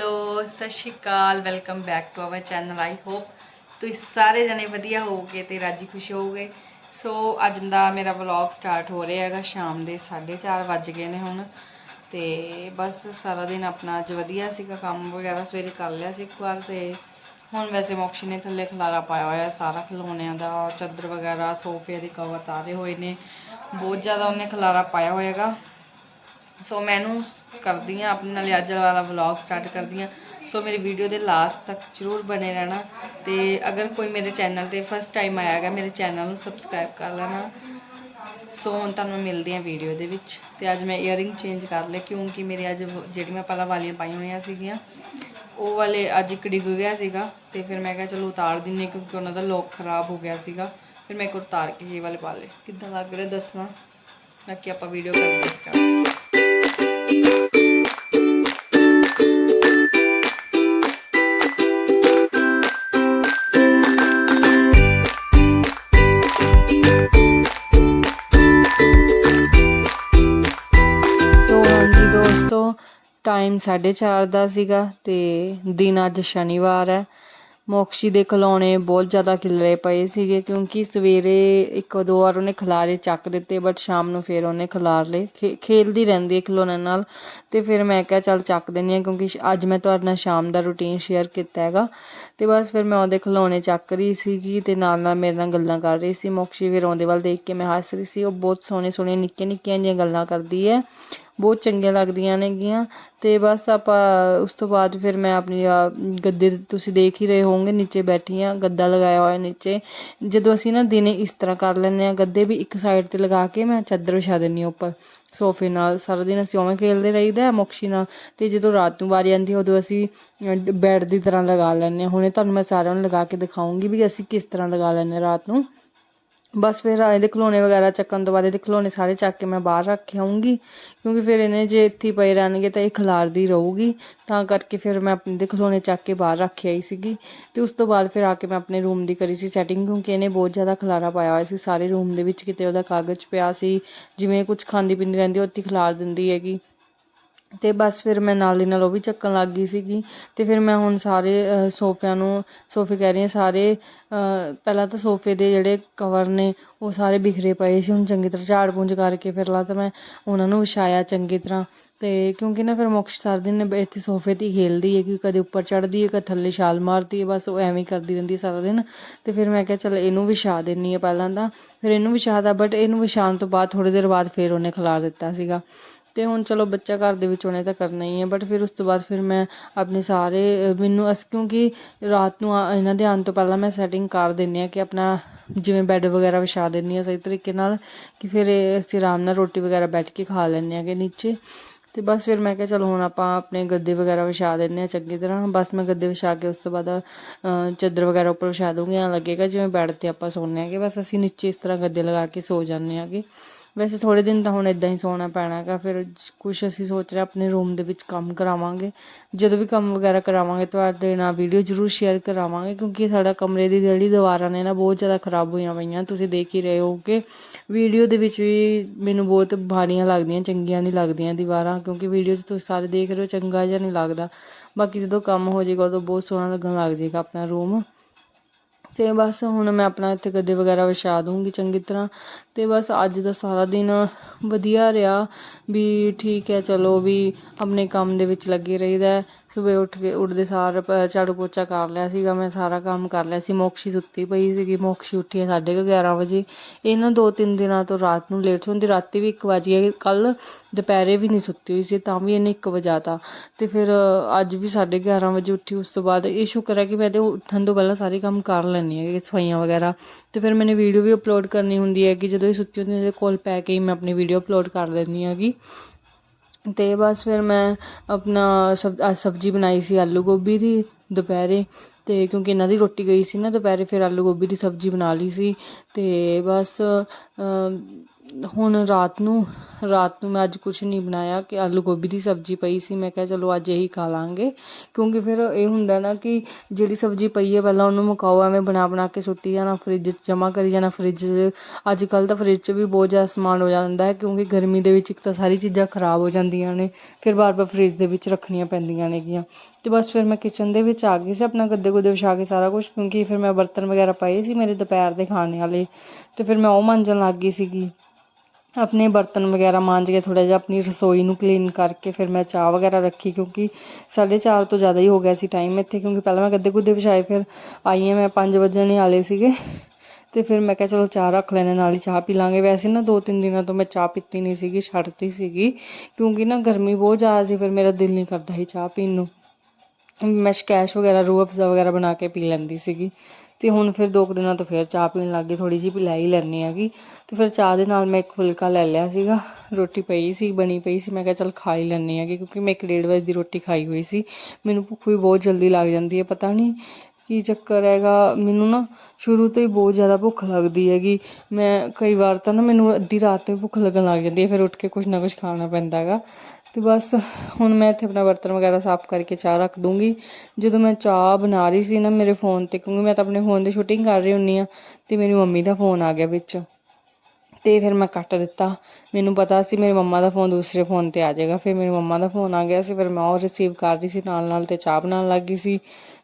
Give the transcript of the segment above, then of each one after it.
Hello, ਸਤਿ ਸ਼੍ਰੀ ਅਕਾਲ, welcome back to our channel I hope ਤੁਸੀਂ ਸਾਰੇ ਜਣੇ ਵਧੀਆ ਹੋਵੋਗੇ ਤੇ ਰਾਜੀ ਖੁਸ਼ ਹੋਵੋਗੇ। ਸੋ ਅੱਜ ਦਾ ਮੇਰਾ ਵਲੌਗ ਸਟਾਰਟ ਹੋ ਰਿਹਾ ਹੈਗਾ, ਸ਼ਾਮ ਦੇ 4:30 ਵੱਜ ਗਏ ਨੇ ਹੁਣ। ਤੇ ਬਸ ਸਾਰਾ ਦਿਨ ਆਪਣਾ ਅੱਜ ਵਧੀਆ ਸੀਗਾ, ਕੰਮ ਵਗੈਰਾ ਸਵੇਰੇ ਕਰ ਲਿਆ ਸੀ ਇੱਕ ਵਾਰ ਤੇ ਹੁਣ ਵੈਸੇ ਮੋਕਸ਼ੀ ਨੇ ਥੱਲੇ ਖਲਾਰਾ ਪਾਇਆ ਹੋਇਆ, ਸਾਰਾ ਖਿਲੌਣਿਆਂ ਦਾ ਚਾਦਰ ਵਗੈਰਾ, ਸੋਫੇ ਦੇ ਕਵਰ ਤਾਰੇ ਹੋਏ ਨੇ। ਬਹੁਤ ਜ਼ਿਆਦਾ ਉਹਨੇ ਖਲਾਰਾ ਪਾਇਆ ਹੋਇਆਗਾ ਸੋ ਮੈਨੂੰ ਕਰਦੀ ਆ ਆਪਣੇ ਨਾਲ ਅੱਜ ਵਾਲਾ ਵਲੌਗ ਸਟਾਰਟ ਕਰਦੀ ਆ ਸੋ ਮੇਰੀ ਵੀਡੀਓ ਦੇ ਲਾਸਟ ਤੱਕ ਜਰੂਰ ਬਣੇ ਰਹਿਣਾ ਤੇ ਅਗਰ ਕੋਈ ਮੇਰੇ ਚੈਨਲ ਤੇ ਫਸਟ ਟਾਈਮ ਆਇਆ ਹੈਗਾ, ਮੇਰੇ ਚੈਨਲ ਨੂੰ ਸਬਸਕ੍ਰਾਈਬ ਕਰ ਲੈਣਾ। ਸੋ ਹੁਣ ਤੁਹਾਨੂੰ ਮਿਲਦੀ ਆ ਵੀਡੀਓ ਦੇ ਵਿੱਚ ਤੇ ਅੱਜ ਮੈਂ 이어ਰਿੰਗ ਚੇਂਜ ਕਰ ਲਏ ਕਿਉਂਕਿ ਮੇਰੇ ਅੱਜ ਵ- ਜਿਹੜੀ ਮੈਂ ਪਹਿਲਾਂ ਵਾਲੀਆਂ ਪਾਈਆਂ ਹੋਈਆਂ ਸੀਗੀਆਂ, ਉਹ ਵਾਲੇ ਅੱਜ ਇੱਕ ਡਿੱਗ ਗਿਆ ਸੀਗਾ ਤੇ ਫਿਰ ਮੈਂ ਕਿਹਾ ਚਲੋ ਉਤਾਰ ਦਿੰਨੇ ਕਿਉਂਕਿ ਉਹਨਾਂ ਦਾ ਲੋਕ ਖਰਾਬ ਹੋ ਗਿਆ ਸੀਗਾ। ਫਿਰ ਮੈਂ ਇੱਕ ਉਤਾਰ ਕੇ ਇਹ ਵਾਲੇ ਪਾ ਲਏ। ਕਿੱਦਾਂ ਲੱਗ ਰਿਹਾ ਦੱਸਣਾ? ਬਾਕੀ ਆਪਾਂ ਵੀਡੀਓ ਕਰਦੇ ਸਟਾਰਟ ਟਾਈਮ 4:30 ਦਾ ਸੀਗਾ ਤੇ ਦਿਨ ਅੱਜ ਸ਼ਨੀਵਾਰ ਹੈ। ਮੋਕਸ਼ੀ ਦੇ ਖਿਲੌਣੇ ਬਹੁਤ ਜ਼ਿਆਦਾ ਖਿਲਰੇ ਪਏ ਸੀਗੇ ਕਿਉਂਕਿ ਸਵੇਰੇ ਇੱਕ ਦੋ ਵਾਰ ਉਹਨੇ ਖਿਲਾਰੇ ਚੱਕ ਦਿੱਤੇ ਬਟ ਸ਼ਾਮ ਨੂੰ ਫਿਰ ਉਹਨੇ ਖਿਲਾਰ ਲਏ। ਖੇ- ਖੇਲਦੀ ਰਹਿੰਦੀ ਹੈ ਖਿਲੌਣਿਆਂ ਨਾਲ ਤੇ ਫਿਰ ਮੈਂ ਕਿਹਾ ਚੱਲ ਚੱਕ ਦਿੰਨੀ ਆ ਕਿਉਂਕਿ ਅੱਜ ਮੈਂ ਤੁਹਾਡੇ ਨਾਲ ਸ਼ਾਮ ਦਾ ਰੁਟੀਨ ਸ਼ੇਅਰ ਕੀਤਾ ਹੈਗਾ। ਤੇ ਬਸ ਫਿਰ ਮੈਂ ਉਹਦੇ ਖਿਲੌਣੇ ਚੱਕ ਰਹੀ ਸੀਗੀ ਤੇ ਨਾਲ ਨਾਲ ਮੇਰੇ ਨਾਲ ਗੱਲਾਂ ਕਰ ਰਹੀ ਸੀ। ਮੋਕਸ਼ੀ ਫਿਰ ਉਹਦੇ ਵੱਲ ਦੇਖ ਕੇ ਮੈਂ ਹੱਸ ਰਹੀ ਸੀ। ਉਹ ਬਹੁਤ ਸੋਹਣੇ ਸੋਹਣੇ ਨਿੱਕੀਆਂ ਨਿੱਕੀਆਂ ਜਿਹੀਆਂ ਗੱਲਾਂ ਕਰਦੀ ਹੈ। ਬਹੁਤ ਚੰਗੀਆਂ ਲੱਗਦੀਆਂ ਨੇਗੀਆਂ ਤੇ ਬਸ ਆਪਾਂ ਉਸ ਤੋਂ ਬਾਅਦ ਫਿਰ ਮੈਂ ਆਪਣੀ ਗੱਦੇ ਤੁਸੀਂ ਦੇਖ ਹੀ ਰਹੇ ਹੋਵੋਗੇ, ਨੀਚੇ ਬੈਠੀ ਆ ਗੱਦਾ ਲਗਾਇਆ ਹੋਇਆ ਨੀਚੇ। ਜਦੋਂ ਅਸੀਂ ਨਾ ਦਿਨੇ ਇਸ ਤਰ੍ਹਾਂ ਕਰ ਲੈਂਦੇ ਆ ਗੱਦੇ ਵੀ ਇੱਕ ਸਾਈਡ ਤੇ ਲਗਾ ਕੇ ਮੈਂ ਚਾਦਰ ਵਿਛਾ ਦਿੰਨੀ ਆ ਉੱਪਰ, ਸੋਫੇ ਨਾਲ। ਸਾਰਾ ਦਿਨ ਅਸੀਂ ਉਵੇਂ ਖੇਲਦੇ ਰਹੀਦਾ ਮੋਕਸ਼ੀ ਨਾਲ। ਤੇ ਜਦੋਂ ਰਾਤ ਨੂੰ ਵਾਰੀ ਆਉਂਦੀ ਉਦੋਂ ਅਸੀਂ ਬੈੱਡ ਦੀ ਤਰ੍ਹਾਂ ਲਗਾ ਲੈਂਦੇ ਹਾਂ। ਹੁਣੇ ਤੁਹਾਨੂੰ ਮੈਂ ਸਾਰਿਆਂ ਨੂੰ ਲਗਾ ਕੇ ਦਿਖਾਉਂਗੀ ਵੀ ਅਸੀਂ ਕਿਸ ਤਰ੍ਹਾਂ ਲਗਾ ਲੈਂਦੇ ਹਾਂ ਰਾਤ ਨੂੰ। ਬਸ ਫਿਰ ਇਹਦੇ ਖਲੋਣੇ ਵਗੈਰਾ ਚੱਕਣ ਤੋਂ ਬਾਅਦ ਇਹਦੇ ਖਿਲੌਣੇ ਸਾਰੇ ਚੱਕ ਕੇ ਮੈਂ ਬਾਹਰ ਰੱਖ ਆਉਂਗੀ ਕਿਉਂਕਿ ਫਿਰ ਇਹਨੇ ਜੇ ਇੱਥੇ ਪਏ ਰਹਿਣਗੇ ਤਾਂ ਇਹ ਖਿਲਾਰਦੀ ਰਹੂਗੀ। ਤਾਂ ਕਰਕੇ ਫਿਰ ਮੈਂ ਆਪਣੇ ਦੇ ਖਿਲੌਣੇ ਚੱਕ ਕੇ ਬਾਹਰ ਰੱਖ ਆਈ ਸੀਗੀ ਤੇ ਉਸ ਤੋਂ ਬਾਅਦ ਫਿਰ ਆ ਕੇ ਮੈਂ ਆਪਣੇ ਰੂਮ ਦੀ ਕਰੀ ਸੀ ਸੈਟਿੰਗ ਕਿਉਂਕਿ ਇਹਨੇ ਬਹੁਤ ਜ਼ਿਆਦਾ ਖਲਾਰਾ ਪਾਇਆ ਹੋਇਆ ਸੀ। ਸਾਰੇ ਰੂਮ ਦੇ ਵਿੱਚ ਕਿਤੇ ਉਹਦਾ ਕਾਗਜ਼ ਪਿਆ ਸੀ, ਜਿਵੇਂ ਕੁਝ ਖਾਂਦੀ ਪੀਂਦੀ ਰਹਿੰਦੀ ਉਹ ਉੱਥੇ ਹੀ ਖਿਲਾਰ ਦਿੰਦੀ ਹੈਗੀ। ਅਤੇ ਬਸ ਫਿਰ ਮੈਂ ਨਾਲ ਦੀ ਨਾਲ ਉਹ ਵੀ ਚੱਕਣ ਲੱਗ ਗਈ ਸੀਗੀ। ਅਤੇ ਫਿਰ ਮੈਂ ਹੁਣ ਸਾਰੇ ਸੋਫਿਆਂ ਨੂੰ, ਸੋਫੇ ਕਹਿ ਰਹੀ ਹਾਂ, ਸਾਰੇ ਪਹਿਲਾਂ ਤਾਂ ਸੋਫੇ ਦੇ ਜਿਹੜੇ ਕਵਰ ਨੇ, ਉਹ ਸਾਰੇ ਬਿਖਰੇ ਪਏ ਸੀ। ਹੁਣ ਚੰਗੀ ਤਰ੍ਹਾਂ ਝਾੜ ਪੂੰਝ ਕਰਕੇ ਫਿਰ ਲਾ ਤਾਂ ਮੈਂ ਉਹਨਾਂ ਨੂੰ ਵਿਛਾਇਆ ਚੰਗੀ ਤਰ੍ਹਾਂ। ਅਤੇ ਕਿਉਂਕਿ ਨਾ ਫਿਰ ਮੁਕਸ਼ ਸਾਰਾ ਦਿਨ ਇੱਥੇ ਸੋਫੇ ਤੇ ਹੀ ਖੇਲਦੀ ਹੈ ਕਿ ਕਦੇ ਉੱਪਰ ਚੜ੍ਹਦੀ ਹੈ, ਕਦੇ ਥੱਲੇ ਛਾਲ ਮਾਰਦੀ ਹੈ, ਬਸ ਉਹ ਐਵੇਂ ਹੀ ਕਰਦੀ ਰਹਿੰਦੀ ਹੈ ਸਾਰਾ ਦਿਨ। ਅਤੇ ਫਿਰ ਮੈਂ ਕਿਹਾ ਚੱਲ ਇਹਨੂੰ ਵਿਛਾ ਦਿੰਨੀ ਆ ਪਹਿਲਾਂ ਤਾਂ। ਫਿਰ ਇਹਨੂੰ ਵਿਛਾਦਾ ਬਟ ਇਹਨੂੰ ਵਿਛਾਉਣ ਤੋਂ ਬਾਅਦ ਥੋੜ੍ਹੀ ਦੇਰ ਬਾਅਦ ਫਿਰ ਉਹਨੇ ਖਿਲਾਰ ਦਿੱਤਾ ਸੀਗਾ। ਤੇ ਹੁਣ ਚਲੋ ਬੱਚਾ ਘਰ ਦੇ ਵਿੱਚ ਉਹਨੇ ਤਾਂ ਕਰਨਾ ਹੀ ਹੈ ਬਟ ਫਿਰ ਉਸ ਤੋਂ ਬਾਅਦ ਫਿਰ ਮੈਂ ਆਪਣੇ ਸਾਰੇ ਮੈਨੂੰ ਅਸ, ਕਿਉਂਕਿ ਰਾਤ ਨੂੰ ਆ- ਇਹਨਾਂ ਦੇ ਆਉਣ ਤੋਂ ਪਹਿਲਾਂ ਮੈਂ ਸੈਟਿੰਗ ਕਰ ਦਿੰਦੀ ਆ ਕਿ ਆਪਣਾ ਜਿਵੇਂ ਬੈੱਡ ਵਗੈਰਾ ਵਿਛਾ ਦਿੰਦੀ ਆ ਸਹੀ ਤਰੀਕੇ ਨਾਲ, ਕਿ ਫਿਰ ਅਸੀਂ ਆਰਾਮ ਨਾਲ ਰੋਟੀ ਵਗੈਰਾ ਬੈਠ ਕੇ ਖਾ ਲੈਂਦੇ ਆਗੇ ਨੀਚੇ। ਤੇ ਬਸ ਫਿਰ ਮੈਂ ਕਿਹਾ ਚਲੋ ਹੁਣ ਆਪਾਂ ਆਪਣੇ ਗੱਦੇ ਵਗੈਰਾ ਵਿਛਾ ਦਿੰਦੇ ਆ ਚੰਗੀ ਤਰ੍ਹਾਂ। ਬਸ ਮੈਂ ਗੱਦੇ ਵਿਛਾ ਕੇ ਉਸ ਤੋਂ ਬਾਅਦ ਚਾਦਰ ਵਗੈਰਾ ਉੱਪਰ ਵਿਛਾ ਦੂੰਗੀ। ਐਂ ਲੱਗੇਗਾ ਜਿਵੇਂ ਬੈੱਡ ਤੇ ਆਪਾਂ ਸੌਂਦੇ ਆਗੇ ਬਸ ਅਸੀਂ ਨੀਚੇ ਇਸ ਤਰ੍ਹਾਂ ਗੱਦੇ ਲਗਾ ਕੇ ਸੋ ਜਾਂਦੇ ਆਗੇ ਵੈਸੇ ਥੋੜੇ ਦਿਨ ਤਾਂ ਹੁਣ ਇਦਾਂ ਹੀ ਸੌਣਾ ਪੈਣਾ ਹੈਗਾ ਫਿਰ ਕੁਝ ਅਸੀਂ ਸੋਚ ਰਹੇ ਆਪਣੇ ਰੂਮ ਦੇ ਵਿੱਚ ਕੰਮ ਕਰਾਵਾਂਗੇ। ਜਦੋਂ ਵੀ ਕੰਮ ਵਗੈਰਾ ਕਰਾਵਾਂਗੇ ਤੁਹਾਡੇ ਨਾਲ ਵੀਡੀਓ ਜ਼ਰੂਰ ਸ਼ੇਅਰ ਕਰਾਵਾਂਗੇ, ਕਿਉਂਕਿ ਸਾਡਾ ਕਮਰੇ ਦੀ ਜਿਹੜੀ ਦੀਵਾਰਾਂ ਨੇ ਨਾ ਬਹੁਤ ਜ਼ਿਆਦਾ ਖਰਾਬ ਹੋਈਆਂ ਪਈਆਂ, ਤੁਸੀਂ ਦੇਖ ਹੀ ਰਹੇ ਹੋ ਕਿ ਵੀਡੀਓ ਦੇ ਵਿੱਚ ਵੀ ਮੈਨੂੰ ਬਹੁਤ ਭਾਰੀਆਂ ਲੱਗਦੀਆਂ, ਚੰਗੀਆਂ ਨਹੀਂ ਲੱਗਦੀਆਂ ਦੀਵਾਰਾਂ, ਕਿਉਂਕਿ ਵੀਡੀਓ 'ਚ ਤੁਸੀਂ ਸਾਰੇ ਦੇਖ ਰਹੇ ਹੋ, ਚੰਗਾ ਜਿਹਾ ਨਹੀਂ ਲੱਗਦਾ। ਬਾਕੀ ਜਦੋਂ ਕੰਮ ਹੋ ਜਾਏਗਾ ਉਦੋਂ ਬਹੁਤ ਸੋਹਣਾ ਲੱਗਣ ਲੱਗ ਜਾਏਗਾ ਆਪਣਾ ਰੂਮ ਅਤੇ ਬਸ ਹੁਣ ਮੈਂ ਆਪਣਾ ਇੱਥੇ ਗੱਦੇ ਵਗੈਰਾ ਵਿਛਾ ਦੂੰਗੀ ਚੰਗੀ ਤਰ੍ਹਾਂ। ਅਤੇ ਬਸ ਅੱਜ ਦਾ ਸਾਰਾ ਦਿਨ ਵਧੀਆ ਰਿਹਾ ਵੀ ਠੀਕ ਹੈ, ਚਲੋ ਵੀ ਆਪਣੇ ਕੰਮ ਦੇ ਵਿੱਚ ਲੱਗੇ ਰਹੀਦਾ ਸਵੇਰੇ ਉੱਠ ਕੇ ਉੱਠਦੇ ਸਾਰ ਝਾੜੂ ਪੋਚਾ ਕਰ ਲਿਆ ਸੀਗਾ, ਮੈਂ ਸਾਰਾ ਕੰਮ ਕਰ ਲਿਆ ਸੀ। ਮੋਕਸ਼ੀ ਸੁੱਤੀ ਪਈ ਸੀਗੀ, ਮੋਕਸ਼ੀ ਉੱਠੀ ਹੈ ਸਾਢੇ ਕੁ 11 ਵਜੇ। ਇਹ ਨਾ ਦੋ ਤਿੰਨ ਦਿਨਾਂ ਤੋਂ ਰਾਤ ਨੂੰ ਲੇਟ ਸੌਂਦੀ ਰਾਤੀ ਵੀ ਇੱਕ 1 ਵਜੇ ਕੱਲ ਦੁਪਹਿਰੇ ਵੀ ਨਹੀਂ ਸੁੱਤੀ ਹੋਈ ਸੀ, ਤਾਂ ਵੀ ਇਹਨੇ 1 ਵਜਾਤਾ ਤੇ। ਫਿਰ ਅੱਜ ਵੀ ਸਾਢੇ 11 ਵਜੇ ਉੱਠੀ, ਉਸ ਤੋਂ ਬਾਅਦ ਇਹ ਸ਼ੁਕਰ ਹੈ ਕਿ ਮੈਂ ਤੇ ਉੱਠਣ ਤੋਂ ਪਹਿਲਾਂ ਸਾਰੇ ਕੰਮ ਕਰ ਲੈਂਦੀ ਹਾਂ ਸਫਾਈਆਂ ਵਗੈਰਾ। ਤੇ ਫਿਰ ਮੈंने ਵੀਡੀਓ ਵੀ ਅਪਲੋਡ ਕਰਨੀ ਹੁੰਦੀ ਹੈ ਕਿ ਜਦੋਂ ਇਹ ਸੁੱਤੀ ਹੁੰਦੀ ਹੈ ਕੋਲ ਪੈ ਕੇ ਹੀ ਮੈਂ ਆਪਣੀ ਵੀਡੀਓ ਅਪਲੋਡ ਕਰ ਦਿੰਦੀ ਹੈਗੀ। ਤੇ ਬਸ ਫਿਰ ਮੈਂ ਆਪਣਾ ਸਬ ਸਬਜ਼ੀ ਬਣਾਈ ਸੀ ਆਲੂ ਗੋਭੀ ਦੀ ਦੁਪਹਿਰੇ। ਤੇ ਕਿਉਂਕਿ ਇਹਨਾਂ ਦੀ ਰੋਟੀ ਗਈ ਸੀ ਨਾ ਦੁਪਹਿਰੇ ਫਿਰ ਆਲੂ ਗੋਭੀ ਦੀ ਸਬਜ਼ੀ ਬਣਾ ਲਈ ਸੀ। ਤੇ ਬਸ ਅਮ, ਹੁਣ ਰਾਤ ਨੂੰ ਰਾਤ ਨੂੰ ਮੈਂ ਅੱਜ ਕੁਝ ਨਹੀਂ ਬਣਾਇਆ ਕਿ ਆਲੂ ਗੋਭੀ ਦੀ ਸਬਜ਼ੀ ਪਈ ਸੀ। ਮੈਂ ਕਿਹਾ ਚਲੋ ਅੱਜ ਇਹੀ ਖਾ ਲਾਂਗੇ। ਕਿਉਂਕਿ ਫਿਰ ਇਹ ਹੁੰਦਾ ਨਾ ਕਿ ਜਿਹੜੀ ਸਬਜ਼ੀ ਪਈ ਹੈ, ਪਹਿਲਾਂ ਉਹਨੂੰ ਮੁਕਾਓ, ਐਵੇਂ ਬਣਾ ਬਣਾ ਕੇ ਸੁੱਟੀ ਜਾਣਾ, ਫਰਿੱਜ 'ਚ ਜਮ੍ਹਾਂ ਕਰੀ ਜਾਣਾ, ਫਰਿੱਜ ਅੱਜ ਕੱਲ੍ਹ ਤਾਂ ਫਰਿੱਜ 'ਚ ਵੀ ਬਹੁਤ ਜ਼ਿਆਦਾ ਸਮਾਨ ਹੋ ਜਾਂਦਾ ਹੈ, ਕਿਉਂਕਿ ਗਰਮੀ ਦੇ ਵਿੱਚ ਇੱਕ ਤਾਂ ਸਾਰੀ ਚੀਜ਼ਾਂ ਖਰਾਬ ਹੋ ਜਾਂਦੀਆਂ ਨੇ, ਫਿਰ ਬਾਰ ਬਾਰ ਫਰਿੱਜ ਦੇ ਵਿੱਚ ਰੱਖਣੀਆਂ ਪੈਂਦੀਆਂ ਨੇਗੀਆਂ। ਤੇ ਬਸ ਫਿਰ ਮੈਂ ਕਿਚਨ ਦੇ ਵਿੱਚ ਆ ਗਈ ਸੀ, ਆਪਣਾ ਗੱਦੇ ਗੁੱਦੇ ਵਿਛਾ ਕੇ ਸਾਰਾ ਕੁਝ ਕਿਉਂਕਿ ਫਿਰ ਮੈਂ ਬਰਤਨ ਵਗੈਰਾ ਪਏ ਸੀ ਮੇਰੇ ਦੁਪਹਿਰ ਦੇ ਖਾਣੇ ਵਾਲੇ। ਤੇ ਫਿਰ ਮੈਂ ਉਹ ਮਾਂਜਣ ਲੱਗ ਗਈ ਸੀਗੀ। ਆਪਣੇ ਬਰਤਨ ਵਗੈਰਾ ਮਾਂਜ ਕੇ ਥੋੜਾ ਜਿਹਾ ਆਪਣੀ ਰਸੋਈ ਨੂੰ ਕਲੀਨ ਕਰਕੇ ਫਿਰ ਮੈਂ ਚਾਹ ਵਗੈਰਾ ਰੱਖੀ ਕਿਉਂਕਿ 4:30 ਤੋਂ ਜ਼ਿਆਦਾ ਹੀ ਹੋ ਗਿਆ ਸੀ ਟਾਈਮ ਇੱਥੇ ਕਿਉਂਕਿ ਪਹਿਲਾਂ ਮੈਂ ਗੱਦੇ ਗੁੱਦੇ ਵਿਛਾਏ, ਫਿਰ ਆਈ ਹਾਂ ਮੈਂ 5 ਵਜੇ ਵਾਲੇ ਸੀਗੇ ਤੇ ਫਿਰ ਮੈਂ ਕਿਹਾ ਚਲੋ ਚਾਹ ਰੱਖ ਲੈਣੇ ਨਾਲ ਹੀ ਚਾਹ ਪੀ ਲਾਂਗੇ। ਵੈਸੇ ਨਾ ਦੋ ਤਿੰਨ ਦਿਨਾਂ ਤੋਂ ਮੈਂ ਚਾਹ ਪੀਤੀ ਨਹੀਂ ਸੀਗੀ, ਛੱਡਤੀ ਸੀਗੀ ਕਿਉਂਕਿ ਨਾ ਗਰਮੀ ਬਹੁਤ ਜ਼ਿਆਦਾ ਸੀ, ਫਿਰ ਮੇਰਾ ਦਿਲ ਨਹੀਂ ਕਰਦਾ ਸੀ ਚਾਹ ਪੀਣ ਨੂੰ। ਮੈਂ ਸਕੈਸ਼ ਵਗੈਰਾ, ਰੂਹ ਅਫਜ਼ਾ ਵਗੈਰਾ ਬਣਾ ਕੇ ਪੀ ਲੈਂਦੀ ਸੀਗੀ। ਤੇ ਹੁਣ ਫਿਰ ਦੋ ਕੁ ਦਿਨਾਂ ਤੋਂ ਫਿਰ ਚਾਹ ਪੀਣ ਲੱਗ ਗਈ ਥੋੜੀ ਜਿਹੀ ਪੀ ਲੈ ਹੀ ਲੈਣੀ ਹੈਗੀ। ਤੇ ਫਿਰ ਚਾਹ ਦੇ ਨਾਲ ਮੈਂ ਇੱਕ ਫੁਲਕਾ ਲੈ ਲਿਆ ਸੀਗਾ, ਰੋਟੀ ਪਈ ਸੀ, ਬਣੀ ਪਈ ਸੀ, ਮੈਂ ਕਿਹਾ ਚਲ ਖਾ ਹੀ ਲੈਣੀ ਹੈਗੀ ਕਿਉਂਕਿ ਮੈਂ ਇੱਕ ਡੇਢ ਵਜੇ ਦੀ ਰੋਟੀ ਖਾਈ ਹੋਈ ਸੀ। ਮੈਨੂੰ ਭੁੱਖ ਵੀ ਬਹੁਤ ਜਲਦੀ ਲੱਗ ਜਾਂਦੀ ਹੈ, ਪਤਾ ਨਹੀਂ ਕੀ ਚੱਕਰ ਹੈਗਾ, ਮੈਨੂੰ ਨਾ ਸ਼ੁਰੂ ਤੋਂ ਹੀ ਬਹੁਤ ਜ਼ਿਆਦਾ ਭੁੱਖ ਲੱਗਦੀ ਹੈਗੀ। ਮੈਂ ਕਈ ਵਾਰ ਤਾਂ ਨਾ ਮੈਨੂੰ ਅੱਧੀ ਰਾਤ ਨੂੰ ਭੁੱਖ ਲੱਗਣ ਲੱਗ ਜਾਂਦੀ ਹੈ, ਫਿਰ ਉੱਠ ਕੇ ਕੁਝ ਨਾ ਕੁਝ ਖਾਣਾ ਪੈਂਦਾ ਹੈਗਾ। ਤੇ ਬਸ ਹੁਣ ਮੈਂ ਇੱਥੇ ਆਪਣਾ ਬਰਤਨ ਵਗੈਰਾ ਸਾਫ਼ ਕਰਕੇ ਚਾਹ ਰੱਖ ਦੂੰਗੀ। ਜਦੋਂ ਮੈਂ ਚਾਹ ਬਣਾ ਰਹੀ ਸੀ ਨਾ ਮੇਰੇ ਫੋਨ ਤੇ, ਕਿਉਂਕਿ ਮੈਂ ਤਾਂ ਆਪਣੇ ਫੋਨ ਤੇ ਸ਼ੂਟਿੰਗ ਕਰ ਰਹੀ ਹੁੰਨੀ ਆ ਤੇ ਮੇਰੀ ਮੰਮੀ ਦਾ ਫੋਨ ਆ ਗਿਆ ਵਿੱਚ। ਤੇ ਫਿਰ ਮੈਂ ਕੱਟ ਦਿੱਤਾ। ਮੈਨੂੰ ਪਤਾ ਸੀ ਮੇਰੇ ਮੰਮਾ ਦਾ ਫੋਨ ਦੂਸਰੇ ਫੋਨ ਤੇ ਆ ਜਾਏਗਾ। ਫਿਰ ਮੇਰੀ ਮੰਮਾ ਦਾ ਫੋਨ ਆ ਗਿਆ ਸੀ, ਫਿਰ ਮੈਂ ਉਹ ਰਿਸੀਵ ਕਰ ਰਹੀ ਸੀ ਨਾਲ ਨਾਲ ਤੇ ਚਾਹ ਬਣਾਉਣ ਲੱਗ ਗਈ ਸੀ।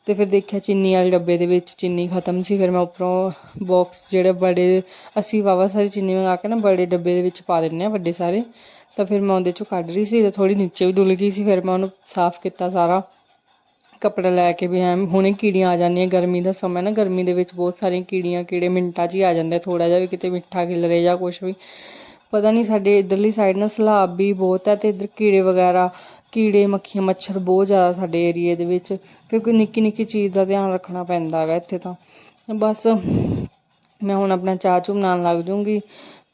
ਤੇ ਫਿਰ ਦੇਖਿਆ ਚੀਨੀ ਵਾਲੇ ਡੱਬੇ ਦੇ ਵਿੱਚ ਚੀਨੀ ਖਤਮ ਸੀ। ਫਿਰ ਮੈਂ ਉੱਪਰੋਂ ਬਾਕਸ ਜਿਹੜੇ ਬੜੇ, ਅਸੀਂ ਵਾਵਾ ਸਾਰੀ ਚੀਨੀ ਮੰਗਾ ਕੇ ਨਾ ਬੜੇ ਡੱਬੇ ਦੇ ਵਿੱਚ ਪਾ ਦਿੰਨੇ ਆ ਵੱਡੇ ਸਾਰੇ। ਤਾਂ ਫਿਰ ਮੈਂ ਉਹਦੇ ਚੋਂ ਕੱਢ ਰਹੀ ਸੀ ਤੇ ਥੋੜੀ ਨੀਚੇ ਵੀ ਡੁੱਲ ਗਈ ਸੀ, ਫਿਰ ਮੈਂ ਉਹਨੂੰ ਸਾਫ਼ ਕੀਤਾ ਸਾਰਾ। ਕੱਪੜਾ ਲੈ ਕੇ ਵੀ ਐਂ, ਹੁਣੇ ਕੀੜੀਆਂ ਆ ਜਾਂਦੀਆਂ, ਗਰਮੀ ਦਾ ਸਮਾਂ ਨਾ, ਗਰਮੀ ਦੇ ਵਿੱਚ ਬਹੁਤ ਸਾਰੀਆਂ ਕੀੜੀਆਂ, ਕੀੜੇ ਮਿੰਟਾਂ 'ਚ ਹੀ ਆ ਜਾਂਦੇ ਥੋੜਾ ਜਿਹਾ ਵੀ ਕਿਤੇ ਮਿੱਠਾ ਖਿਲਰੇ ਜਾਂ ਕੁਝ ਵੀ। ਪਤਾ ਨਹੀਂ ਸਾਡੇ ਇਧਰਲੀ ਸਾਈਡ ਨਾ ਸਲਾਬ ਵੀ ਬਹੁਤ ਹੈ ਤੇ ਇਧਰ ਕੀੜੇ ਵਗੈਰਾ, ਕੀੜੇ, ਮੱਖੀਆਂ, ਮੱਛਰ ਬਹੁਤ ਜ਼ਿਆਦਾ ਸਾਡੇ ਏਰੀਏ ਦੇ ਵਿੱਚ। ਫਿਰ ਕੋਈ ਨਿੱਕੀ ਨਿੱਕੀ ਚੀਜ਼ ਦਾ ਧਿਆਨ ਰੱਖਣਾ ਪੈਂਦਾ ਹੈਗਾ ਇੱਥੇ ਤਾਂ। ਬਸ ਮੈਂ ਹੁਣ ਆਪਣਾ ਚਾਹ ਚੂ ਬਣਾਉਣ ਲੱਗ ਜੂੰਗੀ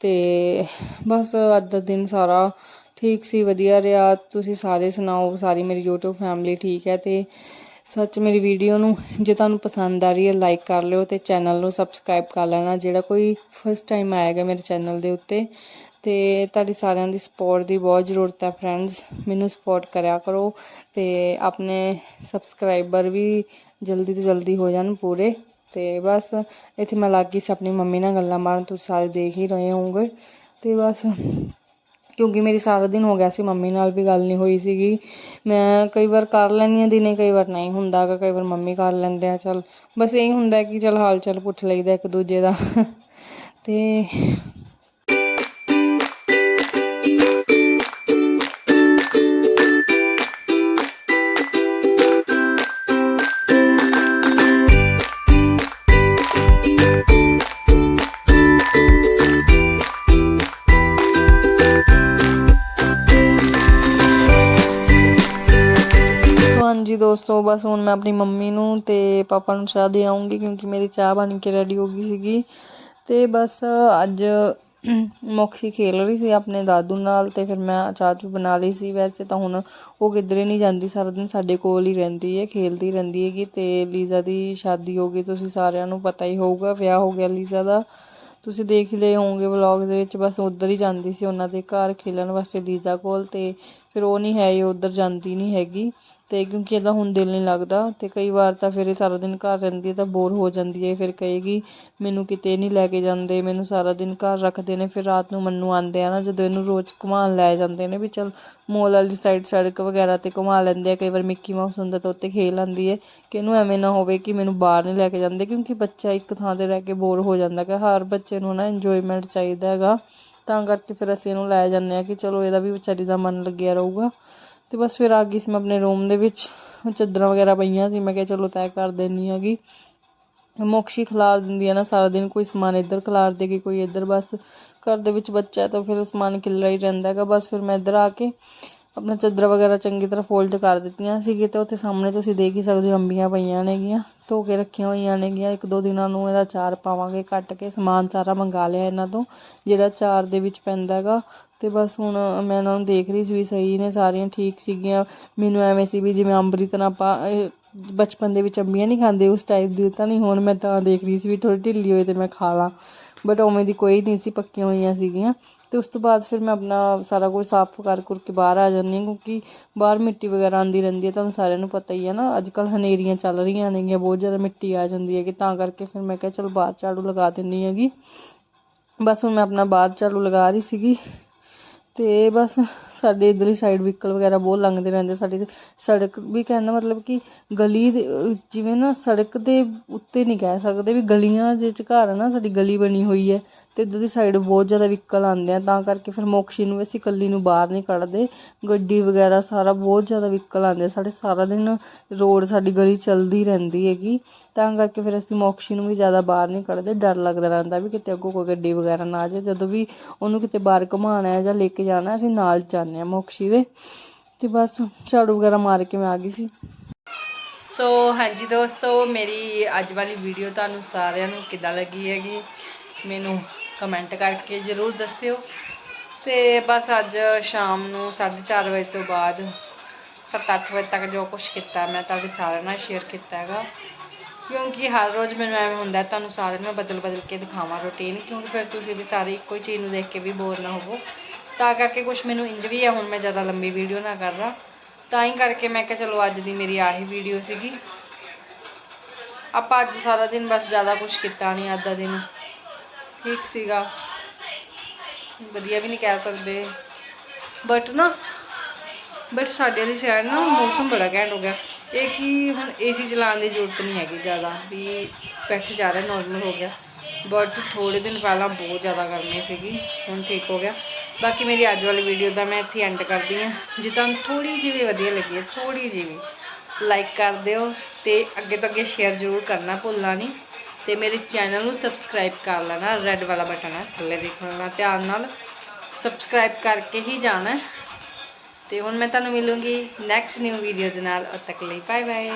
ਤੇ ਬਸ ਅੱਜ ਦਾ ਦਿਨ ਸਾਰਾ ਠੀਕ ਸੀ, ਵਧੀਆ ਰਿਹਾ। ਤੁਸੀਂ ਸਾਰੇ ਸੁਣਾਓ, ਸਾਰੀ ਮੇਰੀ YouTube ਫੈਮਿਲੀ ਠੀਕ ਹੈ ਤੇ ਸੱਚ ਮੇਰੀ ਵੀਡੀਓ ਨੂੰ ਜੇ ਤੁਹਾਨੂੰ ਪਸੰਦ ਆ ਰਹੀ ਹੈ ਲਾਈਕ ਕਰ ਲਿਓ ਤੇ ਚੈਨਲ ਨੂੰ ਸਬਸਕ੍ਰਾਈਬ ਕਰ ਲੈਣਾ। ਜਿਹੜਾ ਕੋਈ ਫਸਟ ਟਾਈਮ ਆਏਗਾ ਮੇਰੇ ਚੈਨਲ ਦੇ ਉੱਤੇ ਤੇ ਤੁਹਾਡੀ ਸਾਰਿਆਂ ਦੀ ਸਪੋਰਟ ਦੀ ਬਹੁਤ ਜ਼ਰੂਰਤ ਹੈ ਫਰੈਂਡਸ ਮੈਨੂੰ ਸਪੋਰਟ ਕਰਿਆ ਕਰੋ ਤੇ ਆਪਣੇ ਸਬਸਕ੍ਰਾਈਬਰ ਵੀ ਜਲਦੀ ਤੋਂ ਜਲਦੀ ਹੋ ਜਾਣ ਪੂਰੇ। ਤੇ ਬਸ ਇੱਥੇ ਮੈਂ ਲੱਗ ਗਈ ਸੀ ਆਪਣੀ ਮੰਮੀ ਨਾਲ ਗੱਲਾਂ ਮਾਰਨ, ਤੁਸੀਂ ਸਾਰੇ ਦੇਖ ਹੀ ਰਹੇ ਹੋਵੋਗੇ। ਤੇ ਬਸ ਕਿਉਂਕਿ ਮੇਰੀ ਸਾਰਾ ਦਿਨ ਹੋ ਗਿਆ ਸੀ ਮੰਮੀ ਨਾਲ ਵੀ ਗੱਲ ਨਹੀਂ ਹੋਈ ਸੀਗੀ। ਮੈਂ ਕਈ ਵਾਰ ਕਰ ਲੈਂਦੀ ਹਾਂ ਦਿਨੇ, ਕਈ ਵਾਰ ਨਹੀਂ ਹੁੰਦਾ ਗਾ ਕਈ ਵਾਰ ਮੰਮੀ ਕਰ ਲੈਂਦੇ ਆ, ਚਲ। ਬਸ ਇਹੀ ਹੁੰਦਾ ਕਿ ਚਲ ਹਾਲ ਚਾਲ ਪੁੱਛ ਲਈਦਾ ਇੱਕ ਦੂਜੇ ਦਾ। ਤੇ ਹਾਂਜੀ ਦੋਸਤੋ, ਬਸ ਹੁਣ ਮੈਂ ਆਪਣੀ ਮੰਮੀ ਨੂੰ ਤੇ ਪਾਪਾ ਨੂੰ ਚਾਹ ਦੇ ਆਉਂਗੀ ਕਿਉਂਕਿ ਮੇਰੀ ਚਾਹ ਬਣ ਕੇ ਰੈਡੀ ਹੋ ਗਈ ਸੀਗੀ। ਤੇ ਬਸ ਅੱਜ ਮੋਕਸ਼ੀ ਖੇਲ ਰਹੀ ਸੀ ਆਪਣੇ ਦਾਦੂ ਨਾਲ ਤੇ ਫਿਰ ਮੈਂ ਚਾਹ ਚੂ ਬਣਾ ਲਈ ਸੀ। ਵੈਸੇ ਤਾਂ ਹੁਣ ਉਹ ਕਿੱਧਰੇ ਨਹੀਂ ਜਾਂਦੀ, ਸਾਰਾ ਦਿਨ ਸਾਡੇ ਕੋਲ ਹੀ ਰਹਿੰਦੀ ਹੈ, ਖੇਲਦੀ ਰਹਿੰਦੀ ਹੈਗੀ ਤੇ ਲੀਜ਼ਾ ਦੀ ਸ਼ਾਦੀ ਹੋ ਗਈ, ਤੁਸੀਂ ਸਾਰਿਆਂ ਨੂੰ ਪਤਾ ਹੀ ਹੋਊਗਾ, ਵਿਆਹ ਹੋ ਗਿਆ ਲੀਜ਼ਾ ਦਾ। ਤੁਸੀਂ ਦੇਖ ਲਏ ਹੋਵੋਗੇ ਵਲੌਗ ਦੇ ਵਿੱਚ, ਬਸ ਉੱਧਰ ਹੀ ਜਾਂਦੀ ਸੀ ਉਹਨਾਂ ਦੇ ਘਰ ਖੇਲਣ ਵਾਸਤੇ ਲੀਜ਼ਾ ਕੋਲ ਤੇ ਫਿਰ ਉਹ ਨਹੀਂ ਹੈ, ਇਹ ਉੱਧਰ ਜਾਂਦੀ ਨਹੀਂ ਹੈਗੀ। ਅਤੇ ਕਿਉਂਕਿ ਇਹਦਾ ਹੁਣ ਦਿਲ ਨਹੀਂ ਲੱਗਦਾ ਅਤੇ ਕਈ ਵਾਰ ਤਾਂ ਫਿਰ ਇਹ ਸਾਰਾ ਦਿਨ ਘਰ ਰਹਿੰਦੀ ਹੈ ਤਾਂ ਬੋਰ ਹੋ ਜਾਂਦੀ ਹੈ, ਫਿਰ ਕਹੇਗੀ, ਮੈਨੂੰ ਕਿਤੇ ਨਹੀਂ ਲੈ ਕੇ ਜਾਂਦੇ, ਮੈਨੂੰ ਸਾਰਾ ਦਿਨ ਘਰ ਰੱਖਦੇ ਨੇ, ਫਿਰ ਰਾਤ ਨੂੰ ਮੰਨੂ ਆਉਂਦੇ ਆ ਨਾ, ਜਦੋਂ ਇਹਨੂੰ ਰੋਜ਼ ਘੁਮਾਉਣ ਲੈ ਜਾਂਦੇ ਨੇ ਵੀ ਚਲ ਮੋਲ ਵਾਲੀ ਸਾਈਡ ਸੜਕ ਵਗੈਰਾ ਤੇ ਘੁਮਾ ਲੈਂਦੇ ਆ, ਕਈ ਵਾਰ ਮਿੱਕੀ ਮਾਊਸ ਹੁੰਦਾ ਤਾਂ ਉੱਤੇ ਖੇਲ ਆਉਂਦੀ ਹੈ ਕਿ ਇਹਨੂੰ ਐਵੇਂ ਨਾ ਹੋਵੇ ਕਿ ਮੈਨੂੰ ਬਾਹਰ ਨਹੀਂ ਲੈ ਕੇ ਜਾਂਦੇ, ਕਿਉਂਕਿ ਬੱਚਾ ਇੱਕ ਥਾਂ ਤੇ ਰਹਿ ਕੇ ਬੋਰ ਹੋ ਜਾਂਦਾ ਕਿ ਹਰ ਬੱਚੇ ਨੂੰ ਨਾ ਇੰਜੋਇਮੈਂਟ ਚਾਹੀਦਾ ਹੈਗਾ, ਤਾਂ ਕਰਕੇ ਫਿਰ ਅਸੀਂ ਇਹਨੂੰ ਲੈ ਜਾਂਦੇ ਆ ਕਿ ਚਲੋ ਇਹਦਾ ਵੀ ਵਿਚਾਰੀ ਦਾ ਮਨ ਲੱਗਿਆ ਰਹੂਗਾ। ਤੇ ਬਸ ਫਿਰ ਆ ਗਈ ਸੀ ਮੈਂ ਆਪਣੇ ਰੂਮ ਦੇ ਵਿੱਚ। ਚਾਦਰਾਂ ਵਗੈਰਾ ਪਈਆਂ ਸੀ, ਮੈਂ ਕਿਹਾ ਚਲੋ ਤੈਅ ਕਰ ਦੇਣੀ ਹੈਗੀ ਮੋਕਸ਼ੀ ਖਿਲਾਰ ਦਿੰਦੀ ਹੈ ਨਾ ਸਾਰਾ ਦਿਨ, ਕੋਈ ਸਮਾਨ ਇੱਧਰ ਖਿਲਾਰ ਦੇਗੀ ਕੋਈ ਇੱਧਰ। ਬਸ ਘਰ ਦੇ ਵਿੱਚ ਬੱਚਾ ਹੈ ਤਾਂ ਫਿਰ ਸਮਾਨ ਖਿਲਰਾ ਹੀ ਰਹਿੰਦਾ ਹੈਗਾ। ਬਸ ਫਿਰ ਮੈਂ ਇੱਧਰ ਆ ਕੇ ਆਪਣਾ ਚਾਦਰਾਂ ਵਗੈਰਾ ਚੰਗੀ ਤਰ੍ਹਾਂ ਫੋਲਡ ਕਰ ਦਿੱਤੀਆਂ ਸੀਗੀ ਤੇ ਉੱਥੇ ਸਾਹਮਣੇ ਤੁਸੀਂ ਦੇਖ ਹੀ ਸਕਦੇ ਹੋ ਅੰਬੀਆਂ ਪਈਆਂ ਨੇਗੀਆਂ, ਧੋ ਕੇ ਰੱਖੀਆਂ ਹੋਈਆਂ ਨੇਗੀਆਂ, ਇੱਕ ਦੋ ਦਿਨਾਂ ਨੂੰ ਇਹਦਾ ਚਾਰ ਪਾਵਾਂਗੇ, ਕੱਟ ਕੇ ਸਮਾਨ ਸਾਰਾ ਮੰਗਾ ਲਿਆ ਇਹਨਾਂ ਤੋਂ, ਜਿਹੜਾ ਚਾਰ ਦੇ ਵਿੱਚ ਪੈਂਦਾ ਹੈਗਾ। ਤੇ ਬਸ ਹੁਣ ਮੈਂ ਇਹਨਾਂ ਨੂੰ ਦੇਖ ਰਹੀ ਸੀ ਵੀ ਸਹੀ ਨੇ ਸਾਰੀਆਂ ਠੀਕ ਸੀਗੀਆਂ। ਮੈਨੂੰ ਐਵੇਂ ਸੀ ਵੀ ਜਿਵੇਂ ਅੰਬਰੀ ਤਰ੍ਹਾਂ ਆਪਾਂ ਬਚਪਨ ਦੇ ਵਿੱਚ ਅੰਬੀਆਂ ਨਹੀਂ ਖਾਂਦੇ, ਉਸ ਟਾਈਪ ਦੀ ਤਾਂ ਨਹੀਂ, ਹੁਣ ਮੈਂ ਤਾਂ ਦੇਖ ਰਹੀ ਸੀ ਵੀ ਥੋੜੀ ਢਿੱਲੀ ਹੋਏ ਤੇ ਮੈਂ ਖਾ ਲਾਂ। ਬਟ ਉਵੇਂ ਦੀ ਕੋਈ ਨਹੀਂ ਸੀ, ਪੱਕੀਆਂ ਹੋਈਆਂ ਸੀਗੀਆਂ। ਤੇ ਉਸ ਤੋਂ ਬਾਅਦ ਫਿਰ ਮੈਂ ਆਪਣਾ ਸਾਰਾ ਕੁਝ ਸਾਫ਼ ਕਰ ਕੁਰ ਕੇ ਬਾਹਰ ਆ ਜਾਂਦੀ ਹਾਂ, ਕਿਉਂਕਿ ਬਾਹਰ ਮਿੱਟੀ ਵਗੈਰਾ ਆਉਂਦੀ ਰਹਿੰਦੀ ਹੈ, ਤੁਹਾਨੂੰ ਸਾਰਿਆਂ ਨੂੰ ਪਤਾ ਹੀ ਹੈ ਨਾ। ਅੱਜ ਕੱਲ੍ਹ ਹਨੇਰੀਆਂ ਚੱਲ ਰਹੀਆਂ ਨੇਗੀਆਂ, ਬਹੁਤ ਜ਼ਿਆਦਾ ਮਿੱਟੀ ਆ ਜਾਂਦੀ ਹੈ ਕਿ ਤਾਂ ਕਰਕੇ ਫਿਰ ਮੈਂ ਕਿਹਾ ਚਲ ਬਾਹਰ ਝਾੜੂ ਲਗਾ ਦਿੰਦੀ ਹੈਗੀ। ਬਸ ਹੁਣ ਮੈਂ ਆਪਣਾ ਬਾਹਰ ਝਾੜੂ ਲਗਾ ਰਹੀ ਸੀਗੀ ਤੇ ਬਸ ਸਾਡੇ ਇਧਰਲੀ ਸਾਈਡ ਵਹੀਕਲ ਵਗੈਰਾ ਬਹੁਤ ਲੰਘਦੇ ਰਹਿੰਦੇ ਸਾਡੀ ਸੜਕ ਵੀ ਕਹਿੰਦਾ ਮਤਲਬ ਕਿ ਗਲੀ ਦੇ, ਜਿਵੇਂ ਨਾ ਸੜਕ ਦੇ ਉੱਤੇ ਨਹੀਂ ਕਹਿ ਸਕਦੇ ਵੀ ਗਲੀਆਂ ਜਿਹੇ ਚ ਘਰ ਹੈ ਨਾ, ਸਾਡੀ ਗਲੀ ਬਣੀ ਹੋਈ ਹੈ। ਤੇ ਇੱਧਰ ਦੀ ਸਾਈਡ ਬਹੁਤ ਜ਼ਿਆਦਾ ਵਹੀਕਲ ਆਉਂਦੇ ਆ, ਤਾਂ ਕਰਕੇ ਫਿਰ ਮੋਕਸ਼ੀ ਨੂੰ ਅਸੀਂ ਇਕੱਲੀ ਨੂੰ ਬਾਹਰ ਨਹੀਂ ਕੱਢਦੇ। ਗੱਡੀ ਵਗੈਰਾ ਸਾਰਾ ਬਹੁਤ ਜ਼ਿਆਦਾ ਵਹੀਕਲ ਆਉਂਦੇ ਸਾਡੇ ਸਾਰਾ ਦਿਨ ਰੋਡ ਸਾਡੀ ਗਲੀ ਚੱਲਦੀ ਰਹਿੰਦੀ ਹੈਗੀ। ਤਾਂ ਕਰਕੇ ਫਿਰ ਅਸੀਂ ਮੋਕਸ਼ੀ ਨੂੰ ਵੀ ਜ਼ਿਆਦਾ ਬਾਹਰ ਨਹੀਂ ਕੱਢਦੇ, ਡਰ ਲੱਗਦਾ ਰਹਿੰਦਾ ਵੀ ਕਿਤੇ ਅੱਗੋਂ ਕੋਈ ਗੱਡੀ ਵਗੈਰਾ ਨਾ ਆ ਜਾਏ। ਜਦੋਂ ਵੀ ਉਹਨੂੰ ਕਿਤੇ ਬਾਹਰ ਘੁਮਾਉਣਾ ਹੈ ਜਾਂ ਲੈ ਕੇ ਜਾਣਾ ਅਸੀਂ ਨਾਲ ਜਾਂਦੇ ਹਾਂ ਮੋਕਸ਼ੀ ਦੇ। ਤੇ ਬਸ ਝਾੜੂ ਵਗੈਰਾ ਮਾਰ ਕੇ ਮੈਂ ਆ ਗਈ ਸੀ। ਸੋ ਹਾਂਜੀ ਦੋਸਤੋ, ਮੇਰੀ ਅੱਜ ਵਾਲੀ ਵੀਡੀਓ ਤੁਹਾਨੂੰ ਸਾਰਿਆਂ ਨੂੰ ਕਿੱਦਾਂ ਲੱਗੀ ਹੈਗੀ? ਮੈਨੂੰ ਕਮੈਂਟ ਕਰਕੇ ਜ਼ਰੂਰ ਦੱਸਿਓ। ਤੇ ਬਸ ਅੱਜ ਸ਼ਾਮ ਨੂੰ 4:30 ਵਜੇ ਤੋਂ ਬਾਅਦ 7-8 ਵਜੇ ਤੱਕ ਜੋ ਕੁਝ ਕੀਤਾ ਮੈਂ ਤੁਹਾਡੇ ਸਾਰਿਆਂ ਨਾਲ ਸ਼ੇਅਰ ਕੀਤਾ ਹੈਗਾ। ਕਿਉਂਕਿ ਹਰ ਰੋਜ਼ ਮੈਨੂੰ ਐਵੇਂ ਹੁੰਦਾ ਤੁਹਾਨੂੰ ਸਾਰਿਆਂ ਨੂੰ ਬਦਲ ਬਦਲ ਕੇ ਦਿਖਾਵਾਂ ਰੁਟੀਨ ਕਿਉਂਕਿ ਫਿਰ ਤੁਸੀਂ ਵੀ ਸਾਰੇ ਇੱਕੋ ਹੀ ਚੀਜ਼ ਨੂੰ ਦੇਖ ਕੇ ਵੀ ਬੋਰ ਨਾ ਹੋਵੋ। ਤਾਂ ਕਰਕੇ ਕੁਝ ਮੈਨੂੰ ਇੰਜ ਵੀ ਹੈ, ਹੁਣ ਮੈਂ ਜ਼ਿਆਦਾ ਲੰਬੀ ਵੀਡੀਓ ਨਾ ਕਰ ਰਾਂ ਤਾਂ ਹੀ ਕਰਕੇ ਮੈਂ ਕਿਹਾ ਚਲੋ ਅੱਜ ਦੀ ਮੇਰੀ ਆਹੀ ਵੀਡੀਓ ਸੀਗੀ। ਆਪਾਂ ਅੱਜ ਸਾਰਾ ਦਿਨ ਬਸ ਜ਼ਿਆਦਾ ਕੁਝ ਕੀਤਾ ਨਹੀਂ ਅੱਜ ਦਾ ਦਿਨ ਠੀਕ ਸੀਗਾ। ਵਧੀਆ ਵੀ ਨਹੀਂ ਕਹਿ ਸਕਦੇ। ਬਟ ਨਾ ਬਟ ਸਾਡੇ ਵਾਲੀ ਸ਼ਹਿਰ ਨਾ ਮੌਸਮ ਬੜਾ ਘੈਂਟ ਹੋ ਗਿਆ। ਇਹ ਕਿ ਹੁਣ ਏਸੀ ਚਲਾਉਣ ਦੀ ਜ਼ਰੂਰਤ ਨਹੀਂ ਹੈਗੀ ਜ਼ਿਆਦਾ, ਵੀ ਬੈਠੇ ਜ਼ਿਆਦਾ ਨੋਰਮਲ ਹੋ ਗਿਆ। ਬਟ ਥੋੜੇ ਦਿਨ ਪਹਿਲਾਂ ਬਹੁਤ ਜ਼ਿਆਦਾ ਗਰਮੀ ਸੀਗੀ, ਹੁਣ ਠੀਕ ਹੋ ਗਿਆ। ਬਾਕੀ ਮੇਰੀ ਅੱਜ ਵਾਲੀ ਵੀਡੀਓ ਦਾ ਮੈਂ ਇੱਥੇ ਐਂਡ ਕਰਦੀ ਹਾਂ। ਜੇ ਤੁਹਾਨੂੰ ਥੋੜੀ ਜਿਹੀ ਵੀ ਵਧੀਆ ਲੱਗੀ ਹੈ ਥੋੜੀ ਜਿਹੀ ਵੀ। ਲਾਈਕ ਕਰ ਦਿਓ ਤੇ ਅੱਗੇ ਤੋਂ ਅੱਗੇ ਸ਼ੇਅਰ ਜ਼ਰੂਰ ਕਰਨਾ ਭੁੱਲਣਾ ਨਹੀਂ। ਤੇ ਮੇਰੇ ਚੈਨਲ ਨੂੰ ਸਬਸਕ੍ਰਾਈਬ ਕਰ ਲੈਣਾ ਰੈੱਡ ਵਾਲਾ ਬਟਨ ਹੈ ਥੱਲੇ ਦੇਖ ਲੈਣਾ, ਧਿਆਨ ਨਾਲ ਸਬਸਕ੍ਰਾਈਬ ਕਰਕੇ ਹੀ ਜਾਣਾ ਹੈ। ਤੇ ਹੁਣ ਮੈਂ ਤੁਹਾਨੂੰ ਮਿਲੂੰਗੀ ਨੈਕਸਟ ਨਿਊ ਵੀਡੀਓ ਦੇ ਨਾਲ, ਉਦ ਤੱਕ ਲਈ ਬਾਏ ਬਾਏ